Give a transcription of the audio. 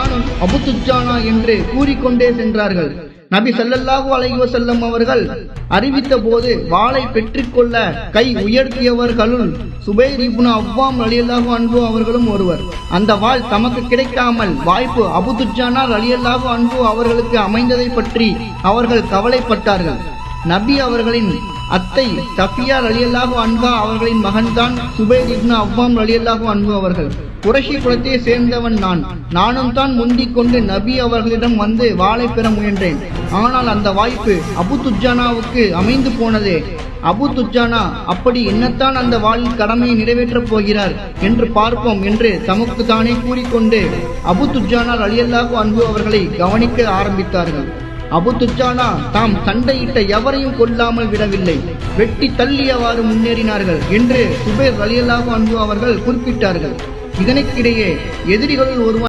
தான் அபு என்று கூறிக்கொண்டே சென்றார்கள். நபி ஸல்லல்லாஹு அலைஹி செல்லும் அவர்கள் அறிவித்த போது வாளை பெற்றுக்கொள்ள கை உயர்த்தியவர்களுள் சுபைர் இப்னு அவ்வாம் ரலியல்லாஹு அன்பு அவர்களும் ஒருவர். அந்த வாள் தமக்கு கிடைக்காமல் வாய்ப்பு அபுதுஜானா துஜானா அன்பு அவர்களுக்கு அமைந்ததை பற்றி அவர்கள் கவலைப்பட்டார்கள். நபி அவர்களின் அத்தை சஃபியா ரலியல்லாஹு அன்பா அவர்களின் மகன்தான் சுபைர் இப்னு அவ்வாம் அலியல்லாஹு அன்பு அவர்கள். குரஷி குலத்தை சேர்ந்தவன் நான். நானும் தான் முந்திக் கொண்டு நபி அவர்களிடம் வந்து வாளை பெற முயன்றேன். ஆனால் அந்த வாய்ப்பு அபு துஜானாவுக்கு அமைந்து போனதே. அபு துஜானா அப்படி என்னத்தான் அந்த வாளின் கடமையை நிறைவேற்றப் போகிறார் என்று பார்ப்போம் என்று தமக்கு தானே கூறிக்கொண்டு அபு துஜானா ரலியல்லாஹு அன்பு அவர்களை கவனிக்க ஆரம்பித்தார்கள். அபு துஜானா தாம் சண்டையிட்ட எவரையும் கொல்லாமல் விடவில்லை. வெட்டி தள்ளியவாறு முன்னேறினார்கள் என்று சுபேர் வலியல்லாக அன்பு அவர்கள் குறிப்பிட்டார்கள். இதனைக்கிடையே எதிரிகளில் ஒருவன்